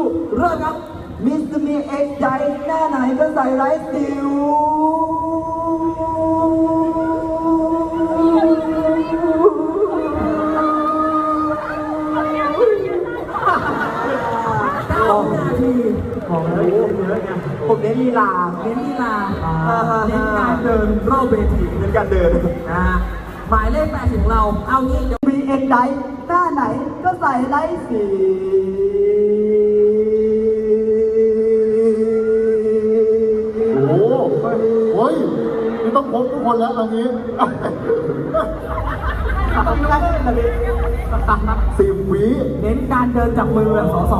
สู้เริ่มครับมิสมีเอ็กใจหน้าไหนก็ใส่ไร้สิวเก้านาทีของเยอะไงผมเน้นลีลาเน้นกีฬาเน้นการเดินรอบเวทีเน้นการเดินนะหมายเลขแปดของเรา เอางี้มีเอ็กใจหน้าไหนก็ใส่ไร้สิ ต้องพบทุกคนแล้วตอนนี้สิบวิเน้นการเดินจับมือแบบสส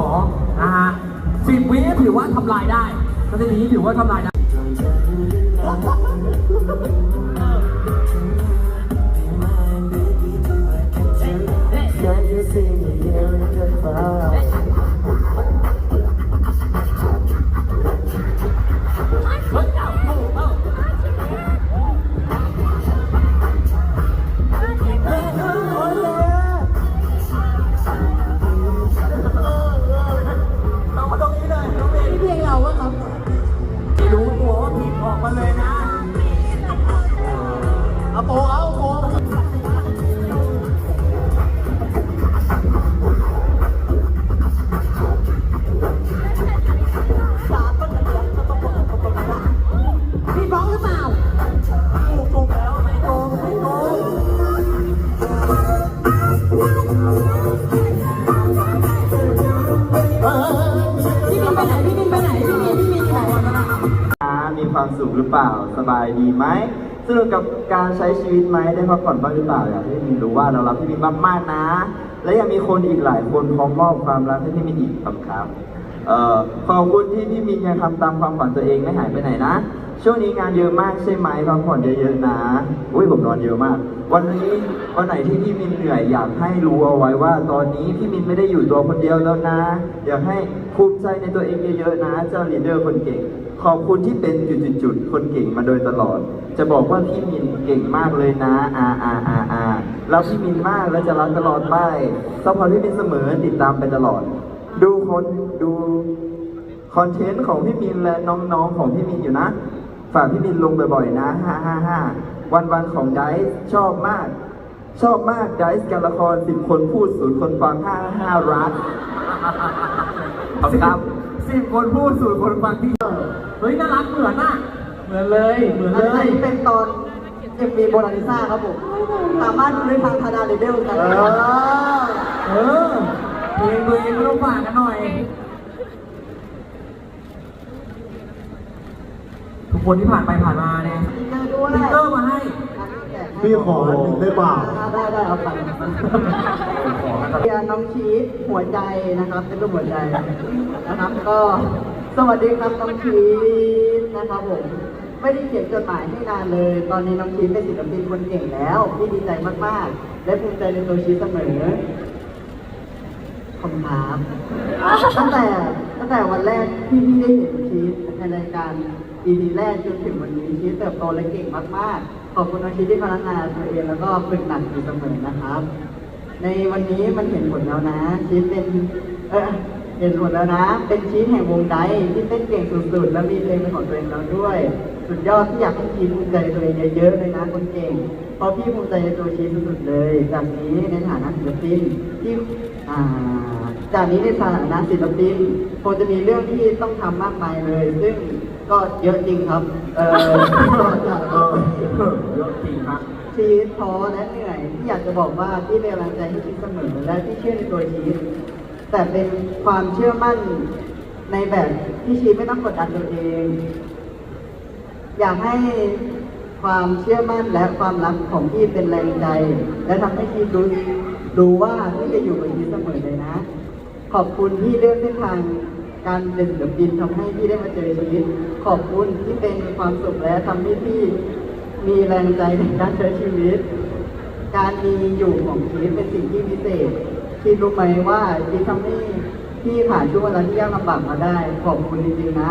นะฮะสิบวิถือว่าทำลายได้ก็นนี้ถือว่าทำลายได้ มีความสุขหรือเปล่า สบายดีไหมสนุกกับการใช้ชีวิตไหมได้พักผ่อนบ้างหรือเปล่าอยากให้พี่มินรู้ว่าเรารักพี่มินมากๆนะ และยังมีคนอีกหลายคนพร้อมมอบความรักให้พี่มินอีกครับครับขอบคุณที่พี่มินยังทำตามความฝันตัวเองไม่หายไปไหนนะ ช่วงนี้งานเยอะมากใช่ไหมพักผ่อนเยอะๆนะอุ้ยผมนอนเยอะมาก วันนี้วันไหนที่พี่มินเหนื่อยอยากให้รู้เอาไว้ว่า ตอนนี้พี่มินไม่ได้อยู่ตัวคนเดียวแล้วนะ อยากให้ภูมิใจในตัวเองเยอะๆนะ เจ้าลีดเดอร์คนเก่ง ขอบคุณที่เป็นจุดๆๆคนเก่งมาโดยตลอด จะบอกว่าพี่มินเก่งมากเลยนะอาอาอาอารักพี่มินมากและจะรักตลอดไปซัพพอร์ตพี่มินเสมอติดตามไปตลอด ดูคนดูคอนเทนต์ของพี่มินและน้องๆของพี่มินอยู่นะ ฝากพี่มินลงบ่อยๆนะฮ่าฮ่าฮ่าวันวันๆของไดซ์ชอบมาก ชอบมากไดซ์การละครสิบคนพูดศูนย์คนฟังห้าห้ารักขอบคุณครับสิบคนพูดสู่คนฟังที่เฮ้ยน่ารักเหมือนอะเหมือนเลยเหมือนเลยอันนี้เป็นตอนเอ็มวีโบนาลิซ่าครับผมสามารถดูได้ทางทาดาเลเบลกันเออเออเพลงตัวเองก็ต้องฝากกันหน่อย ทุก คนที่ผ่านไปผ่านมาเนี่ยสติ๊กเกอร์ด้วยสติ๊กเกอร์มาให้พี่ขออันหนึ่งได้เปล่าได้ได้เอาไปเรียนน้องชีสหัวใจนะครับเป็นรูปหัวใจนะครับก็สวัสดีครับน้องชีสนะครับผมไม่ได้เขียนจดหมายให้นานเลย ตอนนี้น้องชีสเป็นศิลปินคนเก่งแล้วพี่ดีใจมากๆ และภูมิใจในตัวชีสเสมอขอบคุณครับตั้งแต่ตั้งแต่วันแรกที่พี่ได้เห็นชีสในรายการ EP แรกจนถึงวันนี้ชีสเติบโตและเก่งมากๆ ขอบคุณน้องชีสที่พัฒนาตัวเองแล้วก็ฝึกหนักอยู่เสมอนะครับ ในวันนี้มันเห็นผลแล้วนะชีสเป็นเออเห็นผลแล้วนะ เป็นชีสแห่งวงไดที่เต้นเก่งสุดๆ และมีเพลงเป็นของตัวเองแล้วด้วย สุดยอดที่อยากให้ชีสภูมิใจตัวเองเยอะๆเลยนะคนเก่งเพราะพี่ภูมิใจในตัวชีสสุดๆเลยจากนี้ในฐานะศิลปินที่อ่าจากนี้ในฐานะศิลปินคงจะมีเรื่องที่ต้องทำมากมายเลย ซึ่ง ก็เยอะจริงครับ เออเยอะจริงครับ ชีวิตท้อและเหนื่อยที่อยากจะบอกว่าที่เป็นกำลังใจให้ชีวิตเสมอและที่เชื่อในตัวชีวิตแต่เป็นความเชื่อมั่นในแบบที่ชีวิตไม่ต้องกดดันตัวเอง อยากให้ความเชื่อมั่นและความรักของพี่เป็นแรงใจ และทำให้ชีวิตรู้รู้ว่าพี่จะอยู่กับชีวิตเสมอเลยนะ ขอบคุณที่เลือกเส้นทาง การเป็นศิลปินทำให้พี่ได้มาเจอชีวิต ขอบคุณที่เป็นความสุขและทำให้พี่มีแรงใจในการใช้ชีวิต การมีอยู่ของชีวิตเป็นสิ่งที่พิเศษคิดรู้ไหมว่าชีวิตทำให้พี่ผ่านช่วงเวลาที่ยากลำบากมาได้ ขอบคุณจริงๆนะ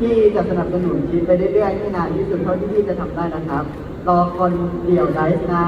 ที่จะสนับสนุนชีวิตไปเรื่อยๆให้นานที่สุดเท่าที่พี่จะทำได้นะครับ รอคนเดี่ยวไดส์นะ